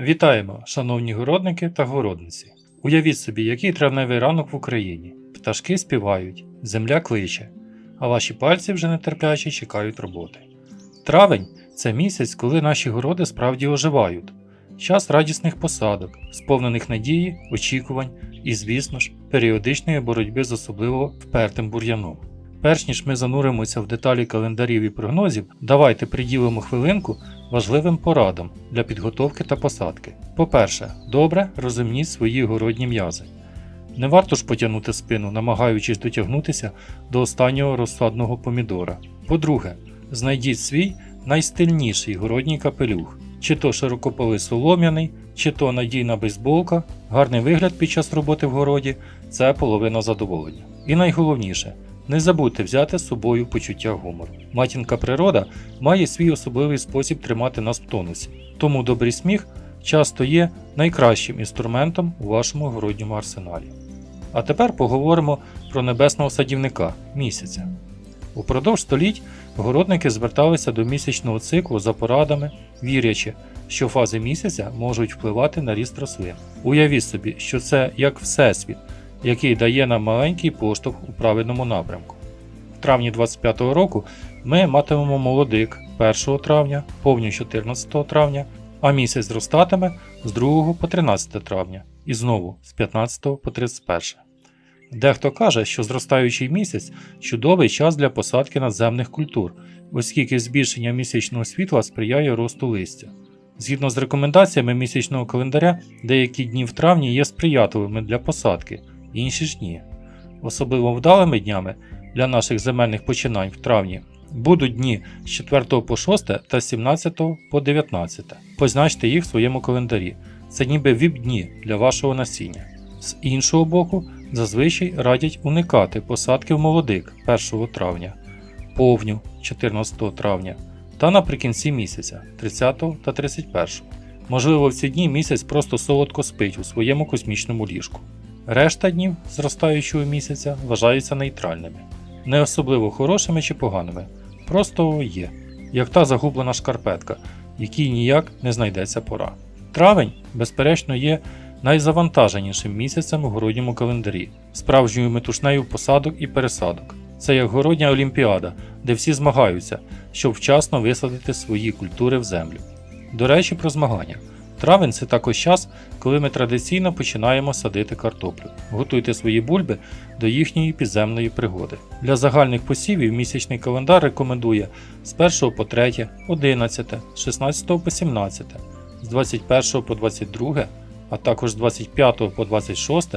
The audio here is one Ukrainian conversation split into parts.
Вітаємо, шановні городники та городниці. Уявіть собі, який травневий ранок в Україні. Пташки співають, земля кличе, а ваші пальці вже нетерпляче чекають роботи. Травень це місяць, коли наші городи справді оживають. Час радісних посадок, сповнених надії, очікувань і, звісно ж, періодичної боротьби з особливо впертим бур'яном. Перш ніж ми зануримося в деталі календарів і прогнозів, давайте приділимо хвилинку важливим порадам для підготовки та посадки. По-перше, добре розумніть свої городні м'язи. Не варто ж потягнути спину, намагаючись дотягнутися до останнього розсадного помідора. По-друге, знайдіть свій найстильніший городній капелюх, чи то широкополий солом'яний, чи то надійна бейсболка, гарний вигляд під час роботи в городі це половина задоволення. І найголовніше, не забудьте взяти з собою почуття гумору. Матінка природа має свій особливий спосіб тримати нас в тонусі, тому добрий сміх часто є найкращим інструментом у вашому городньому арсеналі. А тепер поговоримо про небесного садівника місяця. Упродовж століть городники зверталися до місячного циклу за порадами, вірячи, що фази місяця можуть впливати на ріст рослин. Уявіть собі, що це як всесвіт, який дає нам маленький поштовх у правильному напрямку. В травні 25-го року ми матимемо молодик 1 травня, повню 14 травня, а місяць зростатиме з 2 по 13 травня і знову з 15 по 31. Дехто каже, що зростаючий місяць чудовий час для посадки надземних культур, оскільки збільшення місячного світла сприяє росту листя. Згідно з рекомендаціями місячного календаря, деякі дні в травні є сприятливими для посадки, інші ж ні. Особливо вдалими днями для наших земельних починань в травні будуть дні з 4 по 6 та з 17 по 19. Позначте їх в своєму календарі. Це ніби віп-дні для вашого насіння. З іншого боку, зазвичай радять уникати посадки в молодик 1 травня, повню 14 травня та наприкінці місяця 30 та 31. Можливо, в ці дні місяць просто солодко спить у своєму космічному ліжку. Решта днів зростаючого місяця вважаються нейтральними, не особливо хорошими чи поганими, просто є, як та загублена шкарпетка, якій ніяк не знайдеться пора. Травень, безперечно, є найзавантаженішим місяцем у городньому календарі, справжньою метушнею посадок і пересадок. Це як городня олімпіада, де всі змагаються, щоб вчасно висадити свої культури в землю. До речі, про змагання. Травень це також час, коли ми традиційно починаємо садити картоплю. Готуйте свої бульби до їхньої підземної пригоди. Для загальних посівів місячний календар рекомендує з 1 по 3, 11, з 16 по 17, з 21 по 22, а також з 25 по 26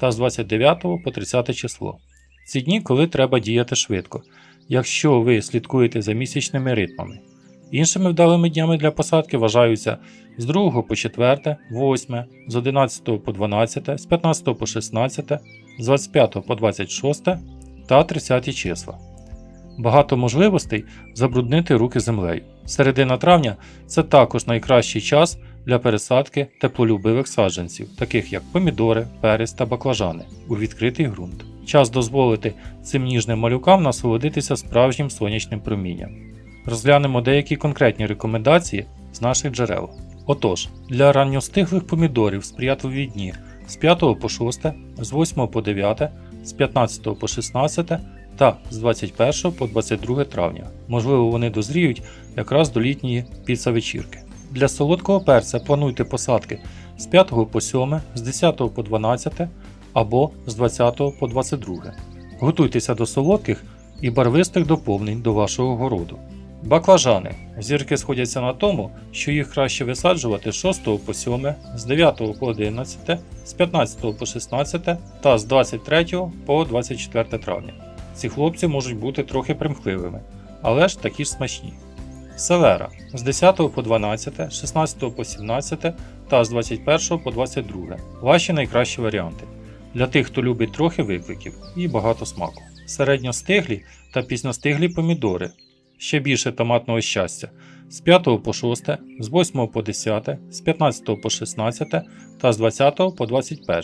та з 29 по 30 число. Ці дні, коли треба діяти швидко, якщо ви слідкуєте за місячними ритмами. Іншими вдалими днями для посадки вважаються з 2 по 4, 8, з 11 по 12, з 15 по 16, з 25 по 26 та 30 числа. Багато можливостей забруднити руки землею. Середина травня це також найкращий час для пересадки теплолюбивих саджанців, таких як помідори, перець та баклажани, у відкритий ґрунт. Час дозволити цим ніжним малюкам насолодитися справжнім сонячним промінням. Розглянемо деякі конкретні рекомендації з наших джерел. Отож, для ранньостиглих помідорів сприятливі дні з 5 по 6, з 8 по 9, з 15 по 16 та з 21 по 22 травня. Можливо, вони дозріють якраз до літньої піца-вечірки. Для солодкого перця плануйте посадки з 5 по 7, з 10 по 12 або з 20 по 22. Готуйтеся до солодких і барвистих доповнень до вашого городу. Баклажани. Зірки сходяться на тому, що їх краще висаджувати з 6 по 7, з 9 по 11, з 15 по 16 та з 23 по 24 травня. Ці хлопці можуть бути трохи примхливими, але ж такі ж смачні. Селера з 10 по 12, з 16 по 17 та з 21 по 22. Ваші найкращі варіанти. Для тих, хто любить трохи викликів і багато смаку. Середньостиглі та пізностиглі помідори. Ще більше томатного щастя з 5 по 6, з 8 по 10, з 15 по 16 та з 20 по 21.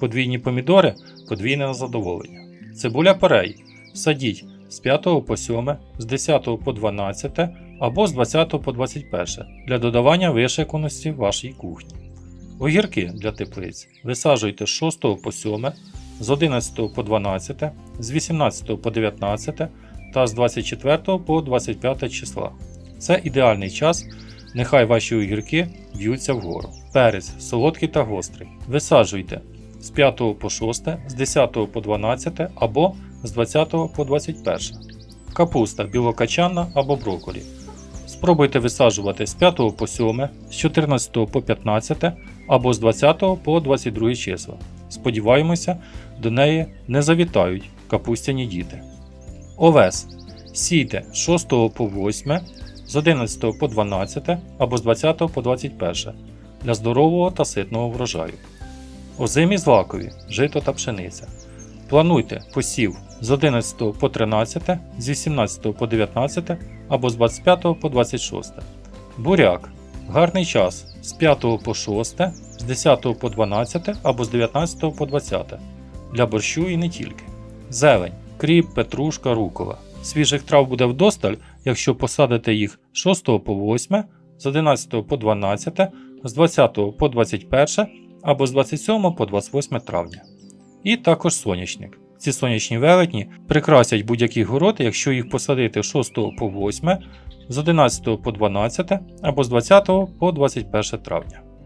Подвійні помідори подвійне задоволення. Цибуля порей. Садіть з 5 по 7, з 10 по 12, або з 20 по 21 для додавання вишиканості вашій кухні. Огірки для теплиць висаджуйте з 6 по 7, з 11 по 12, з 18 по 19 та з 24 по 25 числа. Це ідеальний час, нехай ваші огірки б'ються вгору. Перець солодкий та гострий. Висаджуйте з 5 по 6, з 10 по 12 або з 20 по 21. Капуста білокачанна або броколі. Спробуйте висаджувати з 5 по 7, з 14 по 15 або з 20 по 22 числа. Сподіваємося, до неї не завітають капустяні діти. Овес. Сійте з 6 по 8, з 11 по 12 або з 20 по 21 для здорового та ситного врожаю. Озимі злакові, жито та пшениця. Плануйте посів з 11 по 13, з 18 по 19 або з 25 по 26. Буряк. Гарний час з 5 по 6, з 10 по 12 або з 19 по 20 для борщу і не тільки. Зелень, кріп, петрушка, рукола. Свіжих трав буде вдосталь, якщо посадите їх з 6 по 8, з 11 по 12, з 20 по 21 або з 27 по 28 травня. І також соняшник. Ці сонячні велетні прикрасять будь-який город, якщо їх посадити з 6 по 8, з 11 по 12 або з 20 по 21 травня.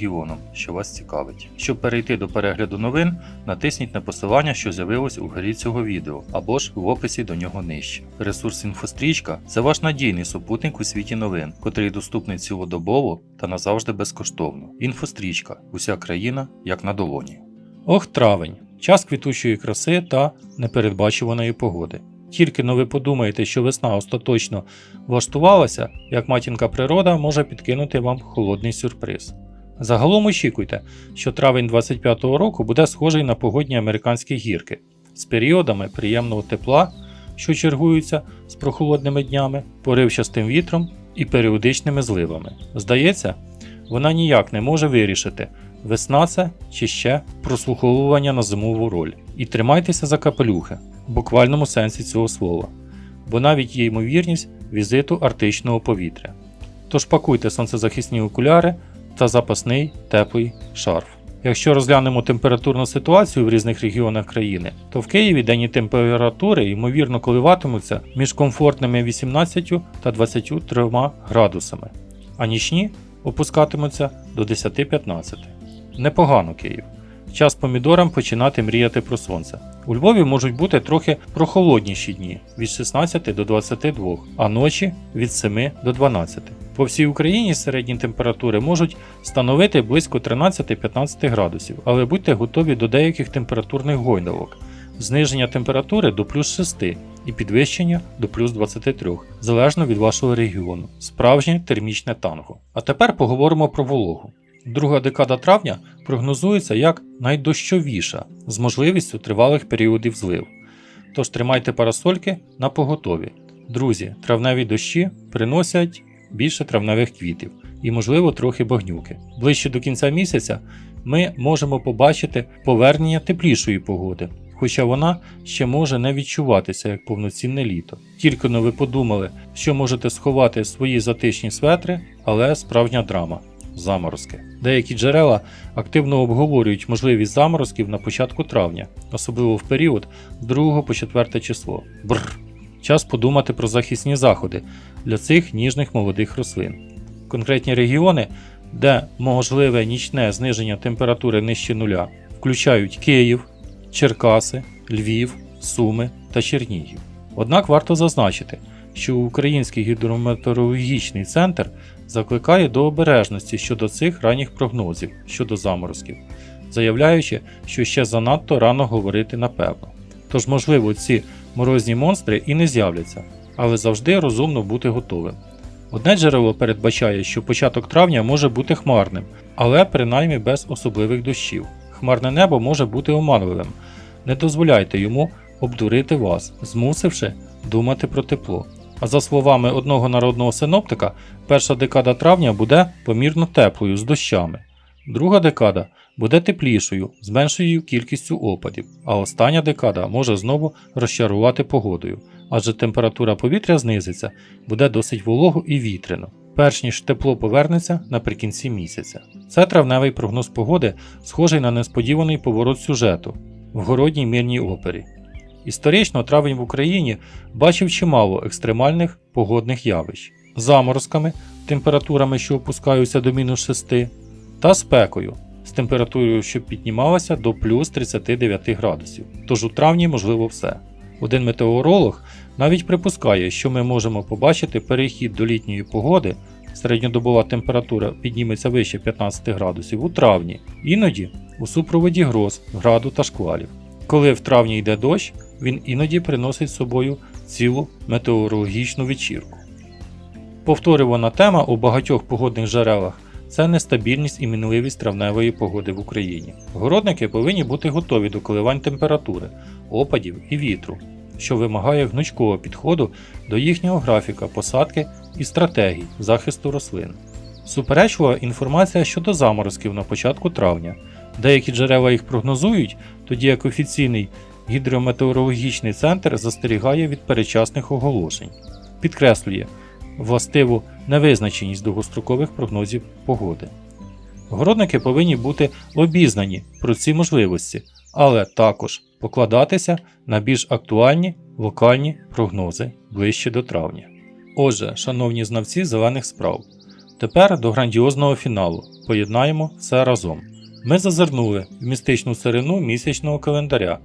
регіоном, що вас цікавить. Щоб перейти до перегляду новин, натисніть на посилання, що з'явилось у горі цього відео, або ж в описі до нього нижче. Ресурс інфострічка це ваш надійний супутник у світі новин, котрий доступний цілодобово та назавжди безкоштовно. Інфострічка уся країна як на долоні. Ох, травень час квітучої краси та непередбачуваної погоди. Тільки но ви подумаєте, що весна остаточно влаштувалася, як матінка природа може підкинути вам холодний сюрприз. Загалом очікуйте, що травень 25-го року буде схожий на погодні американські гірки з періодами приємного тепла, що чергуються з прохолодними днями, поривчастим вітром і періодичними зливами. Здається, вона ніяк не може вирішити, весна це чи ще прослуховування на зимову роль. І тримайтеся за капелюхи в буквальному сенсі цього слова, бо навіть є ймовірність візиту арктичного повітря. Тож пакуйте сонцезахисні окуляри та запасний теплий шарф. Якщо розглянемо температурну ситуацію в різних регіонах країни, то в Києві денні температури ймовірно коливатимуться між комфортними 18 та 23 градусами, а нічні опускатимуться до 10-15. Непогано Київ. Час помідорам починати мріяти про сонце. У Львові можуть бути трохи прохолодніші дні від 16 до 22, а ночі від 7 до 12. По всій Україні середні температури можуть становити близько 13-15 градусів, але будьте готові до деяких температурних гойдалок. Зниження температури до плюс 6 і підвищення до плюс 23, залежно від вашого регіону. Справжнє термічне танго. А тепер поговоримо про вологу. Друга декада травня прогнозується як найдощовіша з можливістю тривалих періодів злив. Тож тримайте парасольки на поготові. Друзі, травневі дощі приносять більше травневих квітів і, можливо, трохи багнюки. Ближче до кінця місяця ми можемо побачити повернення теплішої погоди, хоча вона ще може не відчуватися як повноцінне літо. Тільки но ви подумали, що можете сховати свої затишні светри, але справжня драма заморозки. Деякі джерела активно обговорюють можливість заморозків на початку травня, особливо в період з 2 по 4 число. Бррр. Час подумати про захисні заходи для цих ніжних молодих рослин. Конкретні регіони, де можливе нічне зниження температури нижче нуля, включають Київ, Черкаси, Львів, Суми та Чернігів. Однак варто зазначити, що Український гідрометеорологічний центр закликає до обережності щодо цих ранніх прогнозів щодо заморозків, заявляючи, що ще занадто рано говорити напевно. Тож, можливо, ці морозні монстри і не з'являться, але завжди розумно бути готовим. Одне джерело передбачає, що початок травня може бути хмарним, але принаймні без особливих дощів. Хмарне небо може бути оманливим. Не дозволяйте йому обдурити вас, змусивши думати про тепло. А за словами одного народного синоптика, перша декада травня буде помірно теплою з дощами, друга декада буде теплішою з меншою кількістю опадів, а остання декада може знову розчарувати погодою, адже температура повітря знизиться, буде досить волого і вітряно, перш ніж тепло повернеться наприкінці місяця. Це травневий прогноз погоди, схожий на несподіваний поворот сюжету. В городній мирній опері. Історично травень в Україні бачив чимало екстремальних погодних явищ заморозками, температурами, що опускаються до мінус 6, та спекою з температурою, що піднімалася до плюс 39 градусів. Тож у травні можливо все. Один метеоролог навіть припускає, що ми можемо побачити перехід до літньої погоди, середньодобова температура підніметься вище 15 градусів у травні, іноді у супроводі гроз, граду та шквалів. Коли в травні йде дощ, він іноді приносить з собою цілу метеорологічну вечірку. Повторювана тема у багатьох погодних джерелах це нестабільність і мінливість травневої погоди в Україні. Городники повинні бути готові до коливань температури, опадів і вітру, що вимагає гнучкого підходу до їхнього графіка, посадки і стратегій захисту рослин. Суперечлива інформація щодо заморозків на початку травня. Деякі джерела їх прогнозують, тоді як офіційний гідрометеорологічний центр застерігає від перечасних оголошень. Підкреслює властиву невизначеність довгострокових прогнозів погоди. Городники повинні бути обізнані про ці можливості, але також покладатися на більш актуальні локальні прогнози ближче до травня. Отже, шановні знавці зелених справ, тепер до грандіозного фіналу поєднаємо все разом. Ми зазирнули в містичну царину місячного календаря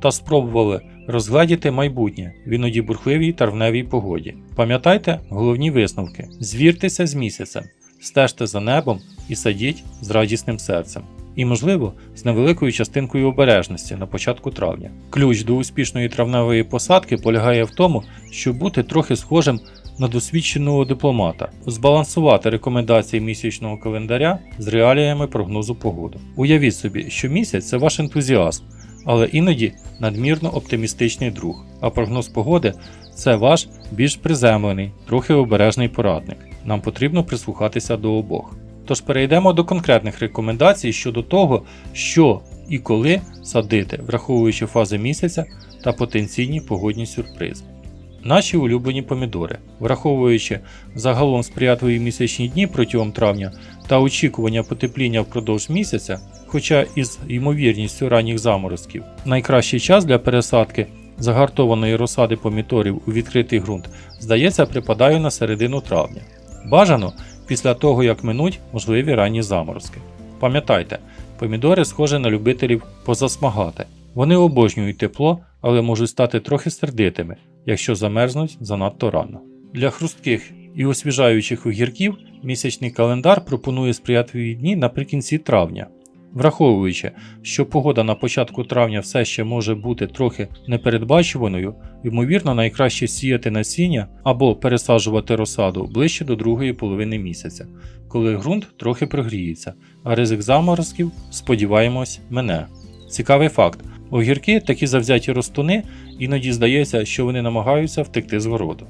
та спробували розгледіти майбутнє в іноді бурхливій травневій погоді. Пам'ятайте головні висновки: звіртеся з місяцем, стежте за небом і садіть з радісним серцем. І, можливо, з невеликою частинкою обережності на початку травня. Ключ до успішної травневої посадки полягає в тому, щоб бути трохи схожим на досвідченого дипломата, збалансувати рекомендації місячного календаря з реаліями прогнозу погоди. Уявіть собі, що місяць це ваш ентузіазм, але іноді надмірно оптимістичний друг, а прогноз погоди це ваш більш приземлений, трохи обережний порадник. Нам потрібно прислухатися до обох. Тож перейдемо до конкретних рекомендацій щодо того, що і коли садити, враховуючи фази місяця та потенційні погодні сюрпризи. Наші улюблені помідори, враховуючи загалом сприятливі місячні дні протягом травня та очікування потепління впродовж місяця, хоча із ймовірністю ранніх заморозків, найкращий час для пересадки загартованої розсади помідорів у відкритий ґрунт, здається, припадає на середину травня. Бажано після того, як минуть можливі ранні заморозки. Пам'ятайте, помідори схожі на любителів позасмагати. Вони обожнюють тепло, але можуть стати трохи сердитими, якщо замерзнуть занадто рано. Для хрустких і освіжаючих огірків місячний календар пропонує сприятливі дні наприкінці травня. Враховуючи, що погода на початку травня все ще може бути трохи непередбачуваною, ймовірно, найкраще сіяти насіння або пересаджувати розсаду ближче до другої половини місяця, коли ґрунт трохи прогріється, а ризик заморозків, сподіваємось, мене. Цікавий факт: огірки, такі завзяті ростуни, іноді здається, що вони намагаються втекти з городу.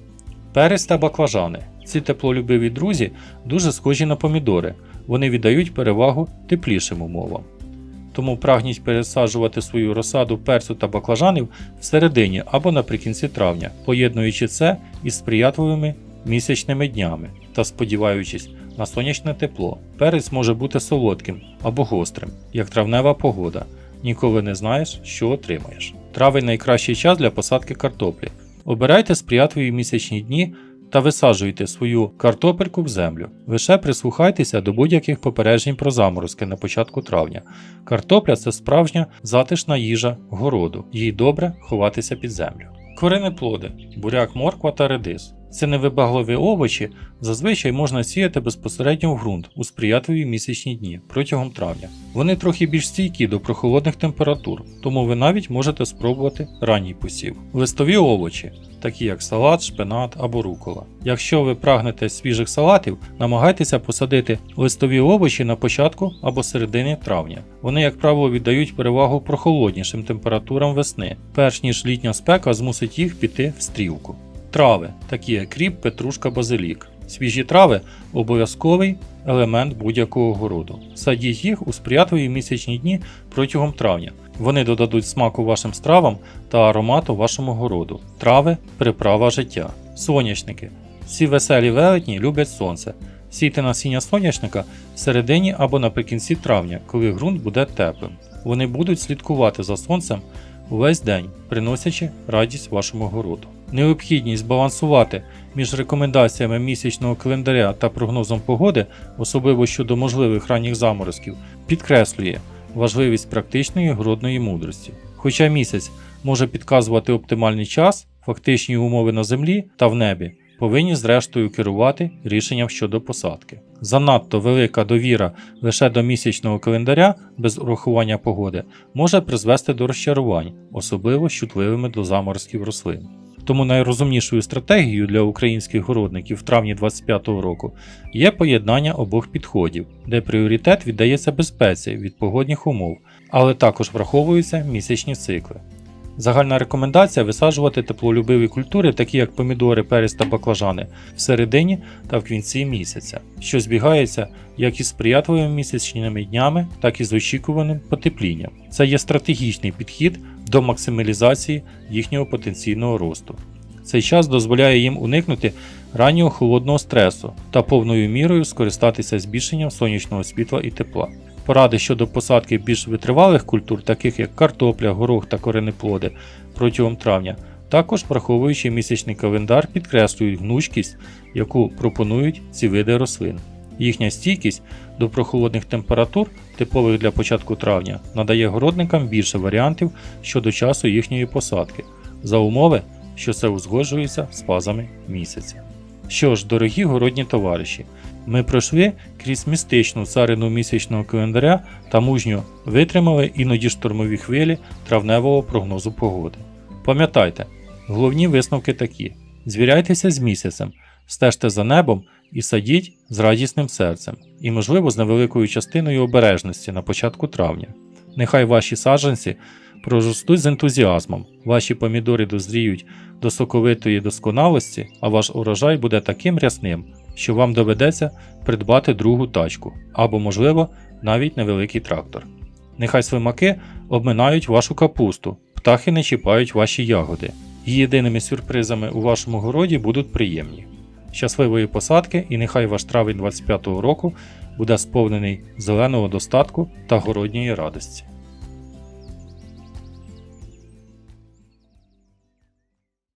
Перець та баклажани. Ці теплолюбиві друзі дуже схожі на помідори, вони віддають перевагу теплішим умовам. Тому прагніть пересаджувати свою розсаду перцю та баклажанів всередині або наприкінці травня, поєднуючи це із сприятливими місячними днями та сподіваючись на сонячне тепло. Перець може бути солодким або гострим, як травнева погода. Ніколи не знаєш, що отримаєш. Травень найкращий час для посадки картоплі. Обирайте сприятливі місячні дні та висаджуйте свою картопельку в землю. Лише прислухайтеся до будь-яких попереджень про заморозки на початку травня. Картопля це справжня затишна їжа городу, їй добре ховатися під землю. Коренеплоди, буряк, морква та редис. Це невибагливі овочі зазвичай можна сіяти безпосередньо в ґрунт у сприятливі місячні дні протягом травня. Вони трохи більш стійкі до прохолодних температур, тому ви навіть можете спробувати ранній посів. Листові овочі, такі як салат, шпинат або рукола. Якщо ви прагнете свіжих салатів, намагайтеся посадити листові овочі на початку або середині травня. Вони, як правило, віддають перевагу прохолоднішим температурам весни, перш ніж літня спека змусить їх піти в стрілку. Трави, такі як кріп, петрушка, базилік. Свіжі трави обов'язковий елемент будь-якого городу. Садіть їх у сприятливі місячні дні протягом травня. Вони додадуть смаку вашим стравам та аромату вашому городу. Трави приправа життя. Соняшники. Ці веселі велетні люблять сонце. Сійте насіння соняшника в середині або наприкінці травня, коли ґрунт буде теплим. Вони будуть слідкувати за сонцем увесь день, приносячи радість вашому городу. Необхідність балансувати між рекомендаціями місячного календаря та прогнозом погоди, особливо щодо можливих ранніх заморозків, підкреслює важливість практичної городної мудрості. Хоча місяць може підказувати оптимальний час, фактичні умови на землі та в небі повинні зрештою керувати рішенням щодо посадки. Занадто велика довіра лише до місячного календаря без урахування погоди може призвести до розчарувань, особливо з чутливими до заморозків рослин. Тому найрозумнішою стратегією для українських городників в травні 2025 року є поєднання обох підходів, де пріоритет віддається безпеці від погодних умов, але також враховуються місячні цикли. Загальна рекомендація висаджувати теплолюбиві культури, такі як помідори, перець та баклажани, в середині та в кінці місяця, що збігається як із сприятливими місячними днями, так і з очікуваним потеплінням. Це є стратегічний підхід до максималізації їхнього потенційного росту. Цей час дозволяє їм уникнути раннього холодного стресу та повною мірою скористатися збільшенням сонячного світла і тепла. Поради щодо посадки більш витривалих культур, таких як картопля, горох та коренеплоди протягом травня, також враховуючи місячний календар, підкреслюють гнучкість, яку пропонують ці види рослин. Їхня стійкість до прохолодних температур, типових для початку травня, надає городникам більше варіантів щодо часу їхньої посадки, за умови, що це узгоджується з фазами місяця. Що ж, дорогі городні товариші, ми пройшли крізь містичну царину місячного календаря та мужньо витримали іноді штормові хвилі травневого прогнозу погоди. Пам'ятайте, головні висновки такі: звіряйтеся з місяцем, стежте за небом і садіть з радісним серцем, і, можливо, з невеликою частиною обережності на початку травня. Нехай ваші саджанці проростуть з ентузіазмом, ваші помідори дозріють до соковитої досконалості, а ваш урожай буде таким рясним, що вам доведеться придбати другу тачку або, можливо, навіть невеликий трактор. Нехай слимаки обминають вашу капусту, птахи не чіпають ваші ягоди, і єдиними сюрпризами у вашому городі будуть приємні. Щасливої посадки і нехай ваш травень 25-го року буде сповнений зеленого достатку та городньої радості.